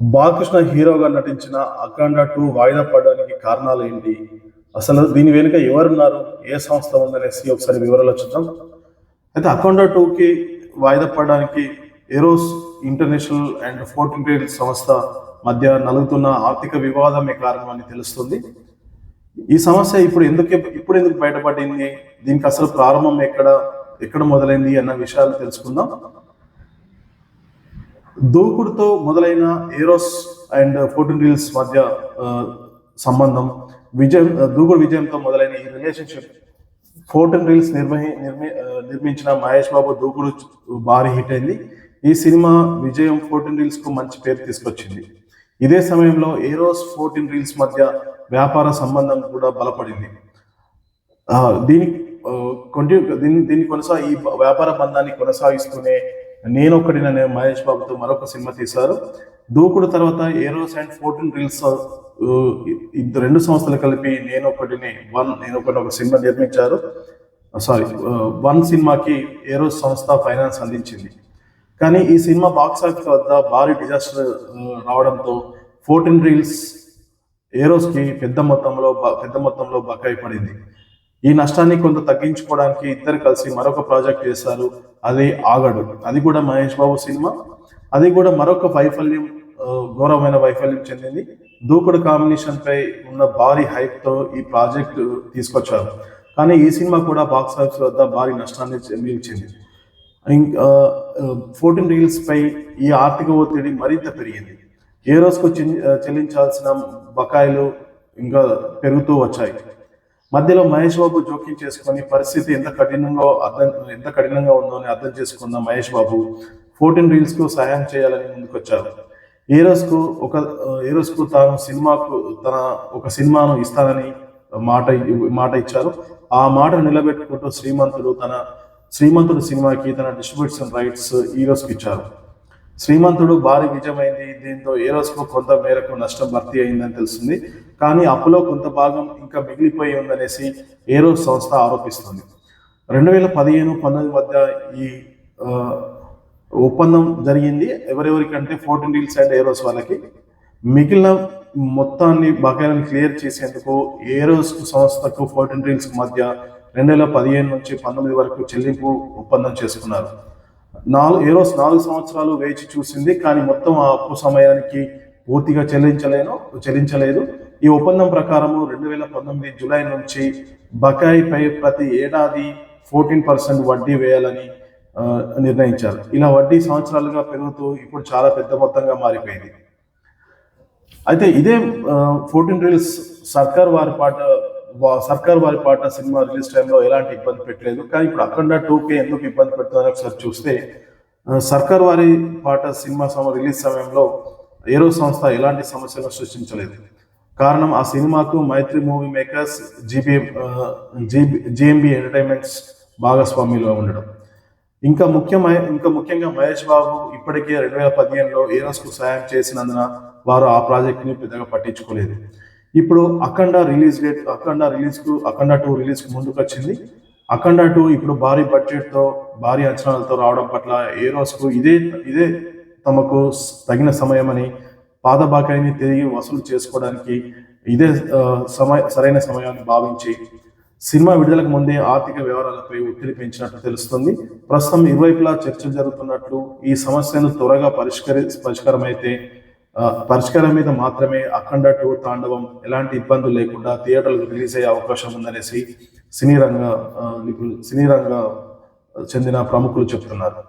బాలకృష్ణ హీరోగా నటించిన అఖండ టూ వాయిదా పడడానికి కారణాలు ఏంటి? అసలు దీని వెనుక ఎవరున్నారు? ఏ సంస్థ ఉందనేసి ఒకసారి వివరాలు చూద్దాం. అయితే అఖండ టూకి వాయిదా పడడానికి Eros international and fourteen trade సంస్థ మధ్య నలుగుతున్న ఆర్థిక వివాదమే కారణమని తెలుస్తుంది. ఈ సమస్య ఇప్పుడు ఎందుకు ఇప్పుడు ఎందుకు బయటపడింది? దీనికి అసలు ప్రారంభం ఎక్కడ ఎక్కడ మొదలైంది అన్న విషయాలు తెలుసుకుందాం. దూకుడుతో మొదలైన ఏరోస్ అండ్ ఫోర్టీన్ రీల్స్ మధ్య సంబంధం విజయం దూకుడు విజయంతో మొదలైన ఈ రిలేషన్షిప్ ఫోర్టీన్ రీల్స్ నిర్వహి నిర్మి నిర్మించిన మహేష్ బాబు దూకుడు భారీ హిట్ అయింది. ఈ సినిమా విజయం ఫోర్టీన్ రీల్స్కు మంచి పేరు తీసుకొచ్చింది. ఇదే సమయంలో ఏరోస్ ఫోర్టీన్ రీల్స్ మధ్య వ్యాపార సంబంధం కూడా బలపడింది. దీని కొంటి దీన్ని దీన్ని కొనసా ఈ వ్యాపార బంధాన్ని కొనసాగిస్తూనే నేను ఒకటిననే మహేష్ బాబుతో మరొక సినిమా తీశారు. దూకుడు తర్వాత ఏరోస్ అండ్ ఫోర్టీన్ రీల్స్ ఇద్దరు రెండు సంస్థలు కలిపి నేను ఒకటిని వన్ నేను ఒకటి ఒక సినిమా నిర్మించారు. సారీ వన్ సినిమాకి ఏరోస్ సంస్థ ఫైనాన్స్ అందించింది. కానీ ఈ సినిమా బాక్స్ ఆఫీస్ వద్ద భారీ డిజాస్టర్ రావడంతో ఫోర్టీన్ రీల్స్ ఏరోస్కి పెద్ద మొత్తంలో బ- పెద్ద మొత్తంలో బకాయి పడింది. ఈ నష్టాన్ని కొంత తగ్గించుకోవడానికి ఇద్దరు కలిసి మరొక ప్రాజెక్ట్ చేశారు. అది ఆగడు. అది కూడా మహేష్ బాబు సినిమా. అది కూడా మరొక వైఫల్యం ఘోరమైన వైఫల్యం చెందింది. దూకుడు కాంబినేషన్ పై ఉన్న భారీ హైప్తో ఈ ప్రాజెక్ట్ తీసుకొచ్చారు. కానీ ఈ సినిమా కూడా బాక్స్ ఆఫీస్ వద్ద భారీ నష్టాన్ని చె- మిగిల్చింది ఇంకా ఫోర్టీన్ రీల్స్ పై ఈ ఆర్థిక ఒత్తిడి మరింత పెరిగింది. ఏ రోజుకు చెల్లించాల్సిన బకాయిలు ఇంకా పెరుగుతూ వచ్చాయి. మధ్యలో మహేష్ బాబు జోక్యం చేసుకొని పరిస్థితి ఎంత కఠినంగా అర్థం ఎంత కఠినంగా ఉందో అని అర్థం చేసుకున్న మహేష్ బాబు ఫోర్టీన్ రీల్స్కు సహాయం చేయాలని ముందుకొచ్చారు. ఏ రోజుకు ఒక ఏ రోజుకు తాను సినిమాకు తన ఒక సినిమాను ఇస్తానని మాట మాట ఇచ్చారు. ఆ మాట నిలబెట్టుకుంటూ శ్రీమంతుడు తన శ్రీమంతుడు సినిమాకి తన డిస్ట్రిబ్యూషన్ రైట్స్ ఈ రోజుకి ఇచ్చారు. శ్రీమంతుడు భారీ విజయమైంది. దీంతో ఏ రోజుకు కొంత మేరకు నష్టం భర్తీ అయిందని తెలుస్తుంది. కానీ అప్పులో కొంత భాగం ఇంకా మిగిలిపోయి ఉందనేసి ఏరో సంస్థ ఆరోపిస్తుంది. రెండు వేల పదిహేను పంతొమ్మిది మధ్య ఈ ఒప్పందం జరిగింది. ఎవరెవరికంటే ఫోర్టీన్ డీల్స్ అండ్ ఏరోస్ వాళ్ళకి. మిగిలిన మొత్తాన్ని బకాయిలను క్లియర్ చేసేందుకు ఏరోస్ సంస్థకు ఫోర్టీన్ రీల్స్ మధ్య రెండు వేల పదిహేను నుంచి పంతొమ్మిది వరకు చెల్లింపు ఒప్పందం చేసుకున్నారు. నాలుగు ఏ రోజు నాలుగు సంవత్సరాలు వేచి చూసింది కానీ మొత్తం ఆ అప్పు సమయానికి పూర్తిగా చెల్లించలేను చెల్లించలేదు. ఈ ఒప్పందం ప్రకారము రెండు వేల పంతొమ్మిది జూలై నుంచి బకాయిపై ప్రతి ఏడాది ఫోర్టీన్ పర్సెంట్ వడ్డీ వేయాలని నిర్ణయించారు. ఇలా వడ్డీ సంవత్సరాలుగా పెరుగుతూ ఇప్పుడు చాలా పెద్ద మొత్తంగా మారిపోయింది. అయితే ఇదే ఫోర్టీన్ రీల్స్ సర్కార్ వారి పాట సర్కార్ వారి పాట సినిమా రిలీజ్ టైంలో ఎలాంటి ఇబ్బంది పెట్టలేదు. కానీ ఇప్పుడు అఖండ టూకి ఎందుకు ఇబ్బంది పెడుతుందని ఒకసారి చూస్తే సర్కార్ వారి పాట సినిమా సమ రిలీజ్ సమయంలో ఏరో సంస్థ ఎలాంటి సమస్యలను సృష్టించలేదు. కారణం ఆ సినిమాకు Mythri movie makers GB GMB entertainments భాగస్వామ్యంలో ఉండడం. ఇంకా ముఖ్యమై ఇంకా ముఖ్యంగా మహేష్ బాబు ఇప్పటికే రెండు వేల పదిహేనులో ఏరోస్కు సాయం చేసినందున వారు ఆ ప్రాజెక్ట్ని పెద్దగా పట్టించుకోలేదు. ఇప్పుడు అఖండ రిలీజ్ డేట్ అఖండ రిలీజ్కు అఖండ టూ రిలీజ్కు ముందుకు వచ్చింది అఖండ టూ ఇప్పుడు భారీ బడ్జెట్తో భారీ అంచనాలతో రావడం పట్ల ఏరోస్కు ఇదే ఇదే తమకు తగిన సమయమని పాత బాకాయిని తిరిగి వసూలు చేసుకోవడానికి ఇదే సమయ సరైన సమయాన్ని భావించి సినిమా విడుదలకు ముందే ఆర్థిక వ్యవహారాలపై ఒత్తిడి పెంచినట్లు తెలుస్తుంది. ప్రస్తుతం ఇరువైపులా చర్చలు జరుగుతున్నట్లు ఈ సమస్యను త్వరగా పరిష్కరి పరిష్కారమైతే పరిష్కారం మీద మాత్రమే అఖండ టూర్ తాండవం ఎలాంటి ఇబ్బందులు లేకుండా థియేటర్లకు రిలీజ్ అయ్యే అవకాశం ఉందనేసి సినీ రంగ నిపుణులు సినీ రంగ చెందిన ప్రముఖులు చెప్తున్నారు.